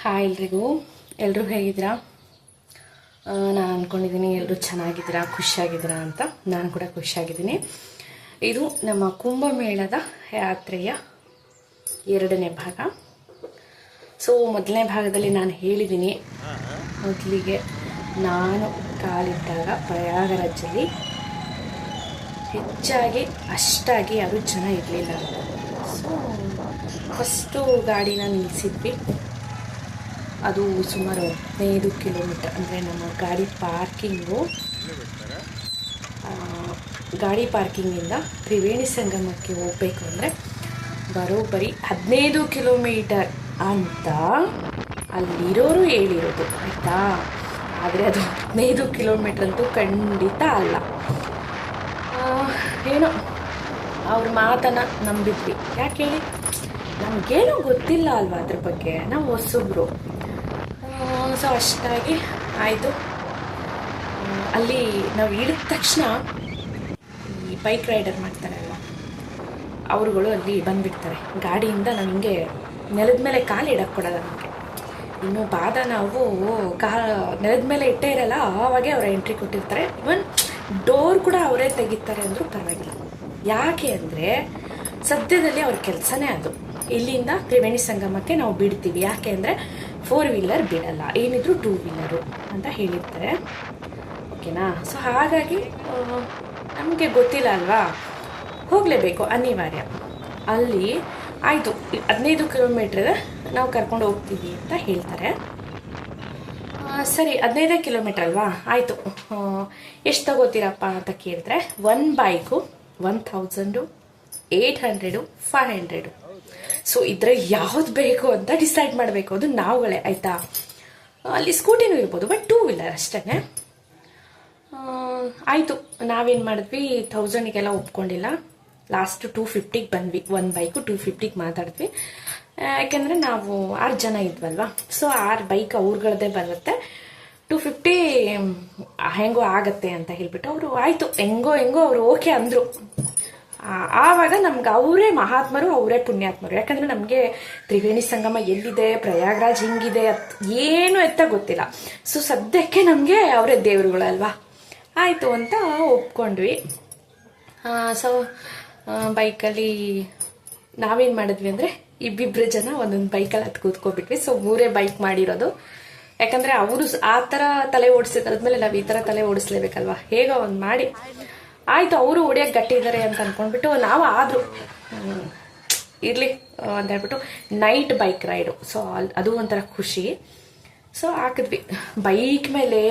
Hi ಎಲ್ರಿಗೂ? ಎಲ್ಲರೂ ಹೇಗಿದ್ದೀರಾ? ನಾನು ಅಂದ್ಕೊಂಡಿದ್ದೀನಿ ಎಲ್ಲರೂ ಚೆನ್ನಾಗಿದ್ದೀರಾ? ಖುಷಿಯಾಗಿದ್ದೀರಾ ಅಂತ. ನಾನು ಕೂಡ ಖುಷಿಯಾಗಿದ್ದೀನಿ. ಇದು ನಮ್ಮ ಕುಂಭಮೇಳದ ಯಾತ್ರೆಯ ಎರಡನೇ ಭಾಗ. ಸೊ ಮೊದಲನೇ ಭಾಗದಲ್ಲಿ ನಾನು ಹೇಳಿದ್ದೀನಿ ಮೊದಲಿಗೆ ನಾನು ಕಾಲಿದ್ದಾಗ ಪ್ರಯಾಗರಾಜಲ್ಲಿ ಹೆಚ್ಚಾಗಿ, ಅಷ್ಟಾಗಿ ಯಾರು ಜನ ಇರಲಿಲ್ಲ. ಸೊ ಫಸ್ಟು ಗಾಡಿನ ನಿಲ್ಲಿಸಿದ್ವಿ ಅದು ಸುಮಾರು ಹದಿನೈದು ಕಿಲೋಮೀಟರ್ ಅಂದರೆ ನಮ್ಮ ಗಾಡಿ ಪಾರ್ಕಿಂಗು. ಗಾಡಿ ಪಾರ್ಕಿಂಗಿಂದ ತ್ರಿವೇಣಿ ಸಂಗಮಕ್ಕೆ ಹೋಗಬೇಕು ಅಂದರೆ ಬರೋಬ್ಬರಿ ಹದಿನೈದು ಕಿಲೋಮೀಟರ್ ಅಂತ ಅಲ್ಲಿರೋರು ಹೇಳಿರೋದು, ಆಯಿತಾ? ಆದರೆ ಅದು ಹದಿನೈದು ಕಿಲೋಮೀಟರ್ ಅಂತೂ ಖಂಡಿತ ಅಲ್ಲ. ಏನೋ ಅವ್ರ ಮಾತನ್ನು ನಂಬಿದ್ವಿ. ಯಾಕೆ ಹೇಳಿ? ನಮಗೇನೂ ಗೊತ್ತಿಲ್ಲ ಅಲ್ವಾ ಅದ್ರ ಬಗ್ಗೆ? ನಾವು ಹೊಸಬ್ರು. ಸೊ ಅಷ್ಟಾಗಿ ಆಯಿತು. ಅಲ್ಲಿ ನಾವು ಇಳಿದ ತಕ್ಷಣ ಈ ಬೈಕ್ ರೈಡರ್ ಮಾಡ್ತಾರಲ್ಲ ಅವರುಗಳು ಅಲ್ಲಿ ಬಂದುಬಿಡ್ತಾರೆ. ಗಾಡಿಯಿಂದ ನಮಗೆ ನೆಲದ ಮೇಲೆ ಕಾಲು ಕೊಡಲ್ಲ ನಮಗೆ. ಇನ್ನು ಬಾದ ನಾವು ಕಾ, ನೆಲದ ಮೇಲೆ ಇಟ್ಟೇ ಇರಲ್ಲ, ಆವಾಗೆ ಅವರ ಎಂಟ್ರಿ ಕೊಟ್ಟಿರ್ತಾರೆ. ಇವನ್ ಡೋರ್ ಕೂಡ ಅವರೇ ತೆಗಿತಾರೆ ಅಂದರೂ ಪರವಾಗಿಲ್ಲ. ಯಾಕೆ ಅಂದರೆ ಸದ್ಯದಲ್ಲಿ ಅವ್ರ ಕೆಲಸನೇ ಅದು. ಇಲ್ಲಿಂದ ತ್ರಿವೇಣಿ ಸಂಗಮಕ್ಕೆ ನಾವು ಬಿಡ್ತೀವಿ. ಯಾಕೆ ಅಂದರೆ ಫೋರ್ ವೀಲರ್ ಬಿಡಲ್ಲ ಏನಿದ್ರು ಟೂ ವೀಲರು ಅಂತ ಹೇಳಿರ್ತಾರೆ. ಓಕೆನಾ ಸೊ ಹಾಗಾಗಿ ನಮಗೆ ಗೊತ್ತಿಲ್ಲ ಅಲ್ವಾ? ಹೋಗಲೇಬೇಕು, ಅನಿವಾರ್ಯ. ಅಲ್ಲಿ ಆಯಿತು ಹದಿನೈದು ಕಿಲೋಮೀಟ್ರ್ ನಾವು ಕರ್ಕೊಂಡು ಹೋಗ್ತೀವಿ ಅಂತ ಹೇಳ್ತಾರೆ. ಸರಿ, ಹದಿನೈದೇ ಕಿಲೋಮೀಟ್ರ್ ಅಲ್ವಾ? ಆಯಿತು. ಎಷ್ಟು ತಗೋತೀರಪ್ಪ ಅಂತ ಕೇಳಿದ್ರೆ one bike one thousand eight hundred five hundred so ಇದ್ರ ಯಾವ್ದು ಬೇಕು ಅಂತ ಡಿಸೈಡ್ ಮಾಡಬೇಕು. ಅದು ನಾವುಗಳೇ, ಆಯಿತಾ? ಅಲ್ಲಿ ಸ್ಕೂಟಿನೂ ಇರ್ಬೋದು ಬಟ್ ಟೂ ವೀಲರ್ ಅಷ್ಟೇ ಆಯಿತು, ನಾವೇನು ಮಾಡಿದ್ವಿ? ಥೌಸಂಡಿಗೆಲ್ಲ ಒಪ್ಕೊಂಡಿಲ್ಲ. ಲಾಸ್ಟ್ ಟೂ ಫಿಫ್ಟಿಗೆ ಬಂದ್ವಿ. ಒಂದು ಬೈಕು ಟೂ ಫಿಫ್ಟಿಗೆ ಮಾತಾಡಿದ್ವಿ. ಯಾಕೆಂದರೆ ನಾವು ಆರು ಜನ ಇದ್ವಲ್ವಾ? ಸೊ ಆರು ಬೈಕ್ ಅವ್ರಗಳದ್ದೇ ಬರುತ್ತೆ. ಟೂ ಫಿಫ್ಟಿ ಹೆಂಗೋ ಆಗತ್ತೆ ಅಂತ ಹೇಳ್ಬಿಟ್ಟು ಅವರು, ಆಯಿತು, ಹೆಂಗೋ ಹೆಂಗೋ, ಅವರು ಓಕೆ ಅಂದರು. ಆವಾಗ ನಮ್ಗೆ ಅವರೇ ಮಹಾತ್ಮರು, ಅವರೇ ಪುಣ್ಯಾತ್ಮರು. ಯಾಕಂದ್ರೆ ನಮಗೆ ತ್ರಿವೇಣಿ ಸಂಗಮ ಎಲ್ಲಿದೆ, ಪ್ರಯಾಗ್ರಾಜ್ ಹಿಂಗಿದೆ ಅತ್ ಏನು ಎತ್ತ ಗೊತ್ತಿಲ್ಲ. ಸೊ ಸದ್ಯಕ್ಕೆ ನಮಗೆ ಅವರೇ ದೇವರುಗಳಲ್ವಾ? ಆಯಿತು ಅಂತ ಒಪ್ಕೊಂಡ್ವಿ. ಸೊ ಬೈಕಲ್ಲಿ ನಾವೇನು ಮಾಡಿದ್ವಿ ಅಂದರೆ ಇಬ್ಬಿಬ್ಬರು ಜನ ಒಂದೊಂದು ಬೈಕಲ್ಲಿ ಹತ್ತು ಕೂತ್ಕೊಬಿಟ್ವಿ ಸೊ ಮೂರೇ ಬೈಕ್ ಮಾಡಿರೋದು. ಯಾಕಂದರೆ ಅವರು ಆ ಥರ ತಲೆ ಓಡಿಸಿದ್ರದ್ಮೇಲೆ ನಾವು ಈ ಥರ ತಲೆ ಓಡಿಸ್ಲೇಬೇಕಲ್ವಾ? ಹೇಗೋ ಒಂದು ಮಾಡಿ. ಆಯಿತು, ಅವರು ಹೊಡಿಯೋಕೆ ಗಟ್ಟಿ ಇದ್ದಾರೆ ಅಂತ ಅಂದ್ಕೊಂಡ್ಬಿಟ್ಟು ನಾವು ಆದ್ರು ಇರಲಿ ಅಂತ ಹೇಳ್ಬಿಟ್ಟು ನೈಟ್ ಬೈಕ್ ರೈಡು ಸೊ ಅದು ಒಂಥರ ಖುಷಿ. ಸೊ ಹಾಕಿದ್ವಿ. ಬೈಕ್ ಮೇಲೆ,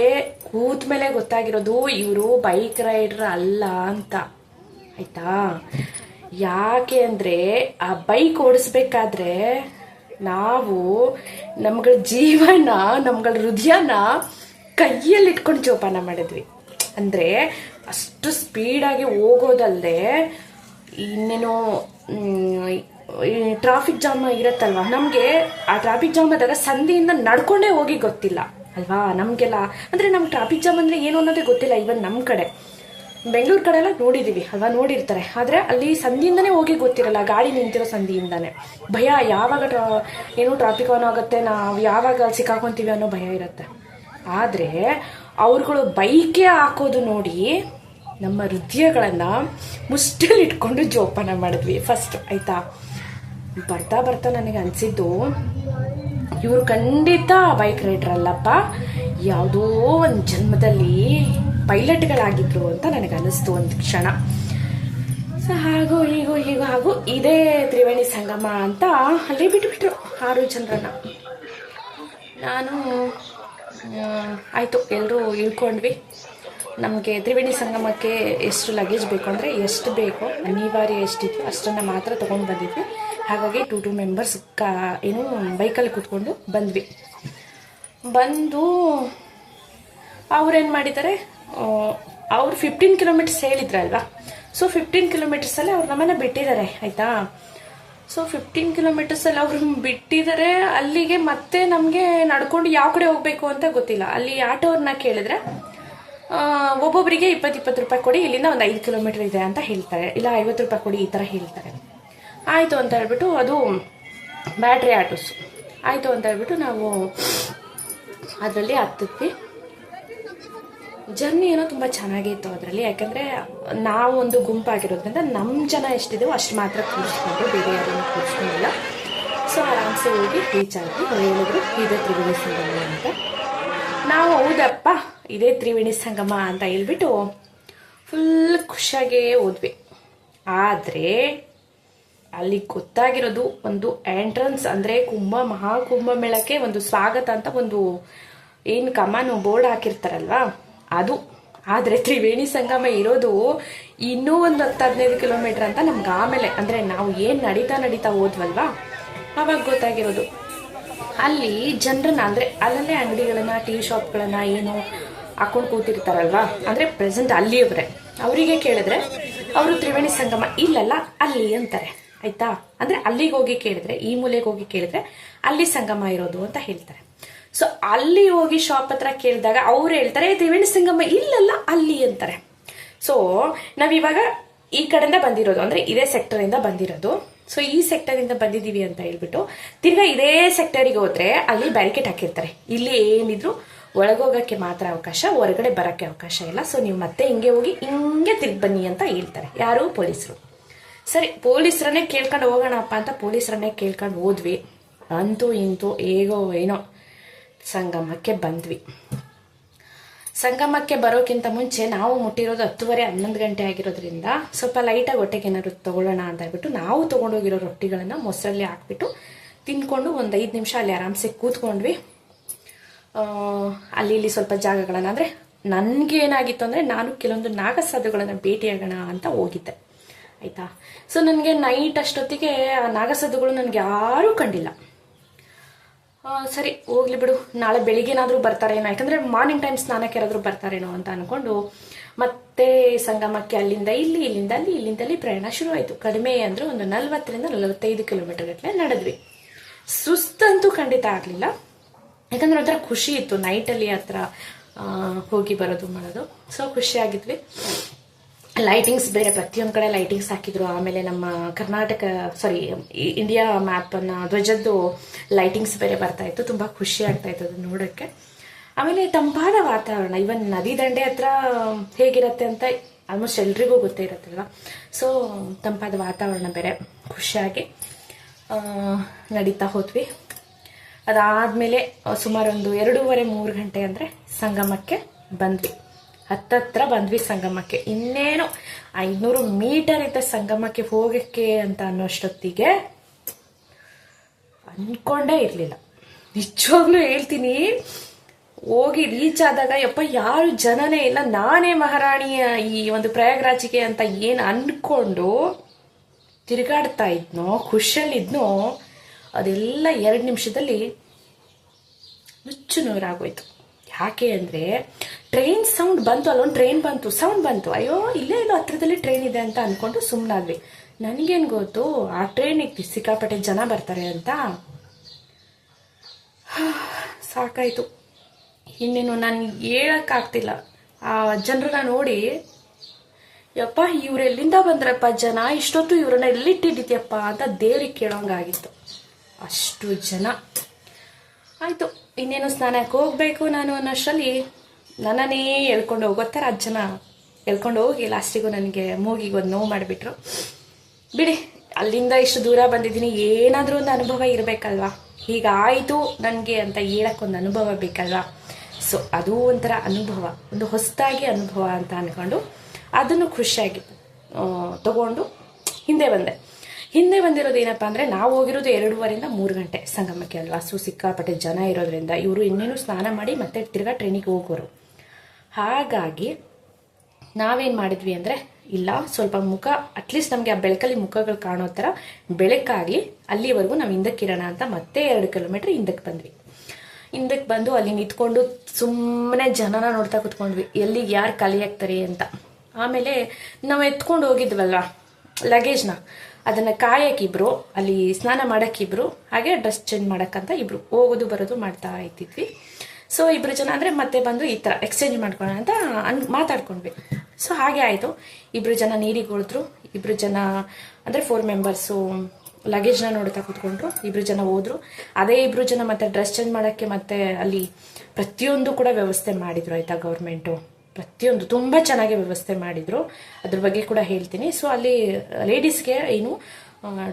ಕೂತ ಮೇಲೆ ಗೊತ್ತಾಗಿರೋದು ಇವರು ಬೈಕ್ ರೈಡರ್ ಅಲ್ಲ ಅಂತ. ಆಯ್ತಾ? ಯಾಕೆ ಅಂದರೆ, ಆ ಬೈಕ್ ಓಡಿಸ್ಬೇಕಾದ್ರೆ ನಾವು ನಮ್ಗಳ ಜೀವನ, ನಮ್ಗಳ ಹೃದಯನ ಕೈಯಲ್ಲಿ ಇಟ್ಕೊಂಡು ಜೋಪಾನ ಮಾಡಿದ್ವಿ. ಅಂದರೆ ಅಷ್ಟು ಸ್ಪೀಡಾಗಿ ಹೋಗೋದಲ್ಲದೆ ಇನ್ನೇನು ಟ್ರಾಫಿಕ್ ಜಾಮ್ ಇರತ್ತಲ್ವ? ನಮಗೆ ಆ ಟ್ರಾಫಿಕ್ ಜಾಮ್ ಆದಾಗ ಸಂಧಿಯಿಂದ ನಡ್ಕೊಂಡೇ ಹೋಗಿ ಗೊತ್ತಿಲ್ಲ. ಅಲ್ವಾ? ನಮಗೆಲ್ಲ, ಅಂದರೆ ನಮ್ಗೆ ಟ್ರಾಫಿಕ್ ಜಾಮ್ ಅಂದರೆ ಏನು ಅನ್ನೋದೇ ಗೊತ್ತಿಲ್ಲ ಇವನ್ ನಮ್ಮ ಕಡೆ. ಬೆಂಗಳೂರು ಕಡೆ ಎಲ್ಲ ನೋಡಿದ್ದೀವಿ ಅಲ್ವಾ? ನೋಡಿರ್ತಾರೆ. ಆದರೆ ಅಲ್ಲಿ ಸಂಧಿಯಿಂದನೇ ಹೋಗಿ ಗೊತ್ತಿರಲ್ಲ, ಗಾಡಿ ನಿಂತಿರೋ ಸಂಧಿಯಿಂದನೇ ಭಯ, ಯಾವಾಗ ಏನು ಟ್ರಾಫಿಕ್ ಆನ್ ಆಗುತ್ತೆ, ನಾವು ಯಾವಾಗ ಸಿಕ್ಕಾಕೊಂತೀವಿ ಅನ್ನೋ ಭಯ ಇರುತ್ತೆ. ಆದರೆ ಅವ್ರುಗಳು ಬೈಕೆ ಹಾಕೋದು ನೋಡಿ ನಮ್ಮ ಹೃದಯಗಳನ್ನು ಮುಷ್ಟಲ್ಲಿ ಇಟ್ಕೊಂಡು ಜೋಪಾನ ಮಾಡಿದ್ವಿ. ಫಸ್ಟ್ ಆಯಿತಾ? ಬರ್ತಾ ಬರ್ತಾ ನನಗೆ ಅನಿಸಿದ್ದು, ಇವರು ಖಂಡಿತ ಬೈಕ್ ರೈಡರ್ ಅಲ್ಲಪ್ಪ. ಯಾವುದೋ ಒಂದು ಜನ್ಮದಲ್ಲಿ ಪೈಲಟ್ಗಳಾಗಿದ್ರು ಅಂತ ನನಗೆ ಅನಿಸ್ತು ಒಂದು ಕ್ಷಣ. ಸೊ ಹಾಗೂ ಹೀಗೂ ಹೀಗೂ ಹಾಗೂ ಇದೇ ತ್ರಿವೇಣಿ ಸಂಗಮ ಅಂತ ಅಲ್ಲಿ ಬಿಟ್ಟುಬಿಟ್ರು ಆರು ಜನರನ್ನ. ನಾನು ಆಯಿತು ಎಲ್ಲರೂ ಇಳ್ಕೊಂಡ್ವಿ. ನಮಗೆ ತ್ರಿವೇಣಿ ಸಂಗಮಕ್ಕೆ ಎಷ್ಟು ಲಗೇಜ್ ಬೇಕು ಅಂದರೆ ಎಷ್ಟು ಬೇಕೋ, ಅನಿವಾರ್ಯ ಎಷ್ಟಿತ್ತು ಅಷ್ಟನ್ನು ಮಾತ್ರ ತೊಗೊಂಡು ಬಂದಿದ್ವಿ. ಹಾಗಾಗಿ ಟೂ ಟೂ ಮೆಂಬರ್ಸ್ ಕಾ, ಏನು ಬೈಕಲ್ಲಿ ಕೂತ್ಕೊಂಡು ಬಂದ್ವಿ. ಬಂದು ಅವ್ರೇನು ಮಾಡಿದ್ದಾರೆ? ಅವ್ರು ಫಿಫ್ಟೀನ್ ಕಿಲೋಮೀಟರ್ಸ್ ಹೇಳಿದ್ರಲ್ವಾ? ಸೊ ಫಿಫ್ಟೀನ್ ಕಿಲೋಮೀಟರ್ಸಲ್ಲಿ ಅವ್ರು ನಮ್ಮನ್ನು ಬಿಟ್ಟಿದ್ದಾರೆ, ಆಯಿತಾ? ಸೊ ಫಿಫ್ಟೀನ್ ಕಿಲೋಮೀಟರ್ಸಲ್ಲಿ ಅವರು ಬಿಟ್ಟಿದ್ದಾರೆ ಅಲ್ಲಿಗೆ ಮತ್ತೆ ನಮಗೆ ನಡ್ಕೊಂಡು ಯಾವ ಕಡೆ ಹೋಗಬೇಕು ಅಂತ ಗೊತ್ತಿಲ್ಲ. ಅಲ್ಲಿ ಆಟೋವ್ರನ್ನ ಕೇಳಿದ್ರೆ ಒಬ್ಬೊಬ್ಬರಿಗೆ ಇಪ್ಪತ್ತು ಇಪ್ಪತ್ತು ರೂಪಾಯಿ ಕೊಡಿ, ಇಲ್ಲಿಂದ ಒಂದು ಐದು ಕಿಲೋಮೀಟರ್ ಇದೆ ಅಂತ ಹೇಳ್ತಾರೆ. ಇಲ್ಲ, ಐವತ್ತು ರೂಪಾಯಿ ಕೊಡಿ, ಈ ಥರ ಹೇಳ್ತಾರೆ. ಆಯಿತು ಅಂತ ಹೇಳ್ಬಿಟ್ಟು ಅದು ಬ್ಯಾಟ್ರಿ ಆಟೋಸ್. ಆಯಿತು ಅಂತ ಹೇಳ್ಬಿಟ್ಟು ನಾವು ಅದರಲ್ಲಿ ಹತ್ತಿದ್ವಿ. ಜರ್ನಿ ಏನೋ ತುಂಬ ಚೆನ್ನಾಗಿತ್ತು ಅದರಲ್ಲಿ. ಯಾಕಂದರೆ ನಾವು ಒಂದು ಗುಂಪಾಗಿರೋದ್ರಿಂದ ನಮ್ಮ ಜನ ಎಷ್ಟಿದೆಯೋ ಅಷ್ಟು ಮಾತ್ರ ಕೂರಿಸ್ಕೊಂಡು ಬೇರೆ ಯಾರನ್ನು ಕೂರಿಸ್ಕೊಂಡಿಲ್ಲ. ಸೊ ಆರಾಮ್ಸೆ ಹೋಗಿ ರೀಚ್ ಆಗಿ ಹೇಳಿದ್ರು, ಇದೇ ತ್ರಿವೇಣಿ ಸಂಗಮ ಅಂತ. ನಾವು, ಹೌದಪ್ಪ, ಇದೇ ತ್ರಿವೇಣಿ ಸಂಗಮ ಅಂತ ಹೇಳ್ಬಿಟ್ಟು ಫುಲ್ ಖುಷಿಯಾಗಿ ಹೋದ್ವಿ. ಆದರೆ ಅಲ್ಲಿ ಗೊತ್ತಾಗಿರೋದು ಒಂದು ಎಂಟ್ರನ್ಸ್ ಅಂದರೆ ಕುಂಭ, ಮಹಾಕುಂಭ ಮೇಳಕ್ಕೆ ಒಂದು ಸ್ವಾಗತ ಅಂತ ಒಂದು, ಏನು ಕಮಾನು ಬೋರ್ಡ್ ಹಾಕಿರ್ತಾರಲ್ವಾ? ಅದು. ಆದರೆ ತ್ರಿವೇಣಿ ಸಂಗಮ ಇರೋದು ಇನ್ನೂ ಒಂದು ಹತ್ತು ಹದಿನೈದು ಕಿಲೋಮೀಟರ್ ಅಂತ ನಮ್ಗೆ ಆಮೇಲೆ, ಅಂದರೆ ನಾವು ಏನು ನಡೀತಾ ನಡೀತಾ ಹೋದ್ವಲ್ವಾ? ಅವಾಗ ಗೊತ್ತಾಗಿರೋದು. ಅಲ್ಲಿ ಜನರನ್ನ, ಅಂದರೆ ಅಲ್ಲಲ್ಲೇ ಅಂಗಡಿಗಳನ್ನ, ಟೀ ಶಾಪ್ಗಳನ್ನ ಏನು ಹಾಕೊಂಡು ಕೂತಿರ್ತಾರಲ್ವಾ? ಅಂದರೆ ಪ್ರೆಸೆಂಟ್ ಅಲ್ಲಿಯವರೇ. ಅವರಿಗೆ ಕೇಳಿದ್ರೆ ಅವರು ತ್ರಿವೇಣಿ ಸಂಗಮ ಇಲ್ಲಲ್ಲ, ಅಲ್ಲಿ ಅಂತಾರೆ. ಆಯ್ತಾ? ಅಂದರೆ ಅಲ್ಲಿಗೆ ಹೋಗಿ ಕೇಳಿದ್ರೆ, ಈ ಮೂಲೆಗೆ ಹೋಗಿ ಕೇಳಿದ್ರೆ ಅಲ್ಲಿ ಸಂಗಮ ಇರೋದು ಅಂತ ಹೇಳ್ತಾರೆ. ಸೊ ಅಲ್ಲಿ ಹೋಗಿ ಶಾಪ್ ಹತ್ರ ಕೇಳಿದಾಗ ಅವ್ರು ಹೇಳ್ತಾರೆ "ಏ, ತ್ರಿವೇಣಿ ಸಿಂಗಮ್ಮ ಇಲ್ಲಲ್ಲ ಅಲ್ಲಿ ಅಂತಾರೆ. ಸೊ ನಾವಿವಾಗ ಈ ಕಡೆಯಿಂದ ಬಂದಿರೋದು ಅಂದ್ರೆ ಇದೇ ಸೆಕ್ಟರ್ ಇಂದ ಬಂದಿರೋದು. ಸೊ ಈ ಸೆಕ್ಟರ್ ಇಂದ ಬಂದಿದೀವಿ ಅಂತ ಹೇಳ್ಬಿಟ್ಟು ತಿರ್ಗಾ ಇದೇ ಸೆಕ್ಟರಿಗೆ ಹೋದ್ರೆ ಅಲ್ಲಿ ಬ್ಯಾರಿಕೇಡ್ ಹಾಕಿರ್ತಾರೆ. ಇಲ್ಲಿ ಏನಿದ್ರು ಒಳಗೋಗಕ್ಕೆ ಮಾತ್ರ ಅವಕಾಶ ಹೊರಗಡೆ ಬರಕ್ಕೆ ಅವಕಾಶ ಇಲ್ಲ. ಸೊ ನೀವು ಮತ್ತೆ ಹಿಂಗೆ ಹೋಗಿ ಹಿಂಗೆ ತಿರ್ಗಿ ಬನ್ನಿ ಅಂತ ಹೇಳ್ತಾರೆ. ಯಾರು? ಪೊಲೀಸರು. ಸರಿ ಪೊಲೀಸರನ್ನೇ ಕೇಳ್ಕೊಂಡು ಹೋಗೋಣಪ್ಪ ಅಂತ ಪೊಲೀಸರನ್ನೇ ಕೇಳ್ಕೊಂಡು ಹೋದ್ವಿ. ಅಂತೂ ಇಂತೂ ಹೇಗೋ ಏನೋ. ಸಂಗಮಕ್ಕೆ ಬಂದ್ವಿ. ಸಂಗಮಕ್ಕೆ ಬರೋಕ್ಕಿಂತ ಮುಂಚೆ ನಾವು ಮುಟ್ಟಿರೋದು ಹತ್ತುವರೆ ಹನ್ನೊಂದು ಗಂಟೆ ಆಗಿರೋದ್ರಿಂದ ಸ್ವಲ್ಪ ಲೈಟಾಗಿ ಹೊಟ್ಟೆಗೆ ಏನಾದ್ರು ತಗೊಳ್ಳೋಣ ಅಂತ ಹೇಳ್ಬಿಟ್ಟು ನಾವು ತೊಗೊಂಡೋಗಿರೋ ರೊಟ್ಟಿಗಳನ್ನು ಮೊಸರಲ್ಲಿ ಹಾಕ್ಬಿಟ್ಟು ತಿನ್ಕೊಂಡು ಒಂದು ಐದು ನಿಮಿಷ ಅಲ್ಲಿ ಆರಾಮ್ಸೆ ಕೂತ್ಕೊಂಡ್ವಿ. ಅಲ್ಲಿ ಇಲ್ಲಿ ಸ್ವಲ್ಪ ಜಾಗಗಳನ್ನು ಅಂದರೆ ನನಗೆ ಏನಾಗಿತ್ತು ಅಂದರೆ ನಾನು ಕೆಲವೊಂದು ನಾಗಸಾಧುಗಳನ್ನು ಭೇಟಿಯಾಗೋಣ ಅಂತ ಹೋಗಿದ್ದೆ. ಆಯಿತಾ? ಸೊ ನನಗೆ ನೈಟ್ ಅಷ್ಟೊತ್ತಿಗೆ ಆ ನಾಗಸಾಧುಗಳು ನನಗೆ ಯಾರೂ ಕಂಡಿಲ್ಲ. ಸರಿ, ಹೋಗ್ಲಿ ಬಿಡು. ನಾಳೆ ಬೆಳಿಗ್ಗೆನಾದ್ರೂ ಬರ್ತಾರೇನೋ. ಯಾಕಂದರೆ ಮಾರ್ನಿಂಗ್ ಟೈಮ್ ಸ್ನಾನಕ್ಕೆ ಯಾರಾದರೂ ಬರ್ತಾರೇನೋ ಅಂತ ಅಂದ್ಕೊಂಡು ಮತ್ತೆ ಸಂಗಮಕ್ಕೆ ಅಲ್ಲಿಂದ ಇಲ್ಲಿ, ಇಲ್ಲಿಂದ ಅಲ್ಲಿ ಇಲ್ಲಿಂದ ಅಲ್ಲಿ ಪ್ರಯಾಣ ಶುರುವಾಯಿತು. ಕಡಿಮೆ ಅಂದರೆ ಒಂದು ನಲ್ವತ್ತರಿಂದ ನಲವತ್ತೈದು ಕಿಲೋಮೀಟರ್ ಗಟ್ಟಲೆ ನಡೆದ್ವಿ. ಸುಸ್ತಂತೂ ಖಂಡಿತ ಆಗಲಿಲ್ಲ. ಯಾಕಂದ್ರೆ ಒಂಥರ ಖುಷಿ ಇತ್ತು. ನೈಟಲ್ಲಿ ಹತ್ರ ಹೋಗಿ ಬರೋದು, ಮಾಡೋದು. ಸೊ ಖುಷಿ ಆಗಿದ್ವಿ. ಲೈಟಿಂಗ್ಸ್ ಬೇರೆ ಪ್ರತಿಯೊಂದು ಕಡೆ ಲೈಟಿಂಗ್ಸ್ ಹಾಕಿದ್ರು. ಆಮೇಲೆ ನಮ್ಮ ಕರ್ನಾಟಕ ಸಾರಿ ಇಂಡಿಯಾ ಮ್ಯಾಪ್ ಅನ್ನ, ಧ್ವಜದ್ದು ಲೈಟಿಂಗ್ಸ್ ಬೇರೆ ಬರ್ತಾ ಇತ್ತು. ತುಂಬಾ ಖುಷಿ ಆಗ್ತಾ ಇತ್ತು ಅದನ್ನ ನೋಡೋಕ್ಕೆ ಆಮೇಲೆ ತಂಪಾದ ವಾತಾವರಣ ಇವನ್ ನದಿ ದಂಡೆ ಹತ್ರ ಹೇಗಿರತ್ತೆ ಅಂತ ಆಲ್ಮೋಸ್ಟ್ ಎಲ್ರಿಗೂ ಗೊತ್ತೇ ಇರುತ್ತಲ್ವ ಸೊ ತಂಪಾದ ವಾತಾವರಣ ಬೇರೆ, ಖುಷಿಯಾಗಿ ನಡೀತಾ ಹೋದ್ವಿ. ಅದಾದ್ಮೇಲೆ, ಸುಮಾರು ಒಂದು ಎರಡೂವರೆ ಮೂರು ಗಂಟೆ ಅಂದ್ರೆ ಸಂಗಮಕ್ಕೆ ಬಂದ್ವಿ. ಹತ್ತತ್ರ ಬಂದ್ವಿ ಸಂಗಮಕ್ಕೆ. ಇನ್ನೇನು ಐನೂರು ಮೀಟರ್ ಇದ್ದ ಸಂಗಮಕ್ಕೆ ಹೋಗಕ್ಕೆ ಅಂತ ಅನ್ನೋಷ್ಟೊತ್ತಿಗೆ ಅನ್ಕೊಂಡೇ ಇರಲಿಲ್ಲ. ನಿಜವಾಗ್ಲೂ ಹೇಳ್ತೀನಿ, ಹೋಗಿ ರೀಚ್ ಆದಾಗ, ಯಪ್ಪ, ಯಾರು ಜನನೇ ಇಲ್ಲ, ನಾನೇ ಮಹಾರಾಣಿಯ ಈ ಒಂದು ಪ್ರಯಾಗರಾಜಿಗೆ ಅಂತ ಏನು ಅನ್ಕೊಂಡು ತಿರುಗಾಡ್ತಾ ಇದ್ನೋ, ಖುಷಿಯಲ್ಲಿದ್ನೋ, ಅದೆಲ್ಲ ಎರಡು ನಿಮಿಷದಲ್ಲಿ ನುಚ್ಚು ನೂರಾಗೋಯ್ತು. ಯಾಕೆ ಅಂದರೆ ಟ್ರೈನ್ ಸೌಂಡ್ ಬಂತು, ಅಲ್ಲೊಂದು ಟ್ರೈನ್ ಬಂತು ಸೌಂಡ್ ಬಂತು. ಅಯ್ಯೋ, ಇಲ್ಲೇ ಇದು ಹತ್ರದಲ್ಲಿ ಟ್ರೈನ್ ಇದೆ ಅಂತ ಅನ್ಕೊಂಡು ಸುಮ್ಮನಾದ್ವಿ ನನಗೇನು ಗೊತ್ತು, ಆ ಟ್ರೈನಿಗೆ ಸಿಕ್ಕಾಪಟ್ಟೆ ಜನ ಬರ್ತಾರೆ ಅಂತ. ಸಾಕಾಯಿತು. ಇನ್ನೇನು ನಾನು ಹೇಳಕ್ಕಾಗ್ತಿಲ್ಲ. ಆ ಜನರನ್ನ ನೋಡಿ, ಯಪ್ಪ, ಇವ್ರು ಎಲ್ಲಿಂದ ಬಂದ್ರಪ್ಪ ಜನ? ಇಷ್ಟೊತ್ತು ಇವ್ರನ್ನ ಎಲ್ಲಿಟ್ಟಿದ್ದೀತಿಯಪ್ಪ ಅಂತ ದೇವ್ರಿಗೆ ಕೇಳೋಂಗಾಗಿತ್ತು. ಅಷ್ಟು ಜನ. ಆಯಿತು, ಇನ್ನೇನು ಸ್ನಾನಕ್ಕೆ ಹೋಗ್ಬೇಕು ನಾನು ಅನ್ನೋಷ್ಟರಲ್ಲಿ ನನ್ನನ್ನೇ ಎಳ್ಕೊಂಡು ಹೋಗೋ ಥರ ಹತ್ತು ಜನ ಎಳ್ಕೊಂಡು ಹೋಗಿ ಲಾಸ್ಟಿಗೂ ನನಗೆ ಮೂಗಿಗೆ ಒಂದು ನೋವು ಮಾಡಿಬಿಟ್ರು. ಬಿಡಿ, ಅಲ್ಲಿಂದ ಇಷ್ಟು ದೂರ ಬಂದಿದ್ದೀನಿ, ಏನಾದರೂ ಒಂದು ಅನುಭವ ಇರಬೇಕಲ್ವಾ? ಹೀಗಾಯಿತು ನನಗೆ ಅಂತ ಹೇಳಕ್ಕೊಂದು ಅನುಭವ ಬೇಕಲ್ವಾ? ಸೊ ಅದು ಒಂಥರ ಅನುಭವ, ಒಂದು ಹೊಸದಾಗಿ ಅನುಭವ ಅಂತ ಅಂದ್ಕೊಂಡು ಅದನ್ನು ಖುಷಿಯಾಗಿ ತಗೊಂಡು ಹಿಂದೆ ಬಂದೆ. ಹಿಂದೆ ಬಂದಿರೋದು ಏನಪ್ಪ ಅಂದರೆ, ನಾವು ಹೋಗಿರೋದು ಎರಡೂವರೆಯಿಂದ ಮೂರು ಗಂಟೆ ಸಂಗಮಕ್ಕೆ ಅಲ್ವಾ? ಸೊ, ಸಿಕ್ಕಾಪಟ್ಟೆ ಜನ ಇರೋದ್ರಿಂದ ಇವರು ಇನ್ನೇನು ಸ್ನಾನ ಮಾಡಿ ಮತ್ತೆ ತಿರ್ಗಾ ಟ್ರೈನಿಗೆ ಹೋಗೋರು. ಹಾಗಾಗಿ ನಾವೇನು ಮಾಡಿದ್ವಿ ಅಂದರೆ, ಇಲ್ಲ, ಸ್ವಲ್ಪ ಮುಖ ಅಟ್ಲೀಸ್ಟ್ ನಮಗೆ ಆ ಬೆಳಕಲ್ಲಿ ಮುಖಗಳು ಕಾಣೋ ಥರ ಬೆಳಕಾಗಿ ಅಲ್ಲಿವರೆಗೂ ನಾವು ಹಿಂದಕ್ಕಿರೋಣ ಅಂತ ಮತ್ತೆ ಎರಡು ಕಿಲೋಮೀಟ್ರ್ ಹಿಂದಕ್ಕೆ ಬಂದ್ವಿ. ಹಿಂದಕ್ಕೆ ಬಂದು ಅಲ್ಲಿ ನಿಂತ್ಕೊಂಡು ಸುಮ್ಮನೆ ಜನನ ನೋಡ್ತಾ ಕುತ್ಕೊಂಡ್ವಿ, ಎಲ್ಲಿಗೆ ಯಾರು ಖಾಲಿ ಆಗ್ತಾರೆ ಅಂತ. ಆಮೇಲೆ ನಾವು ಎತ್ಕೊಂಡು ಹೋಗಿದ್ವಲ್ಲ ಲಗೇಜ್ನ ಅದನ್ನು ಕಾಯಕ್ಕಿಬ್ರು ಅಲ್ಲಿ ಸ್ನಾನ ಮಾಡೋಕ್ಕಿಬ್ರು ಹಾಗೆ ಡ್ರೆಸ್ ಚೇಂಜ್ ಮಾಡೋಕ್ಕಂತ ಇಬ್ರು, ಹೋಗೋದು ಬರೋದು ಮಾಡ್ತಾ ಇದ್ದಿದ್ವಿ. ಸೊ ಇಬ್ರು ಜನ ಅಂದ್ರೆ ಮತ್ತೆ ಬಂದು ಈ ತರ ಎಕ್ಸ್ಚೇಂಜ್ ಮಾಡ್ಕೊಳ್ಳೋಣ ಅಂತ ಅನ್ ಮಾತಾಡ್ಕೊಂಡ್ವಿ. ಸೊ ಹಾಗೆ ಆಯ್ತು. ಇಬ್ರು ಜನ ನೀರಿಗೆ ಉಳಿದ್ರು. ಇಬ್ರು ಜನ ಅಂದ್ರೆ ಫೋರ್ ಮೆಂಬರ್ಸು ಲಗೇಜ್ನ ನೋಡ್ತಾ ಕೂತ್ಕೊಂಡ್ರು. ಇಬ್ರು ಜನ ಹೋದ್ರು. ಅದೇ ಇಬ್ರು ಜನ ಮತ್ತೆ ಡ್ರೆಸ್ ಚೇಂಜ್ ಮಾಡೋಕ್ಕೆ ಮತ್ತೆ ಅಲ್ಲಿ ಪ್ರತಿಯೊಂದು ಕೂಡ ವ್ಯವಸ್ಥೆ ಮಾಡಿದ್ರು ಆಯಿತಾ ಗೌರ್ಮೆಂಟು ಪ್ರತಿಯೊಂದು ತುಂಬ ಚೆನ್ನಾಗಿ ವ್ಯವಸ್ಥೆ ಮಾಡಿದ್ರು. ಅದ್ರ ಬಗ್ಗೆ ಕೂಡ ಹೇಳ್ತೀನಿ. ಸೊ ಅಲ್ಲಿ ಲೇಡೀಸ್ಗೆ ಏನು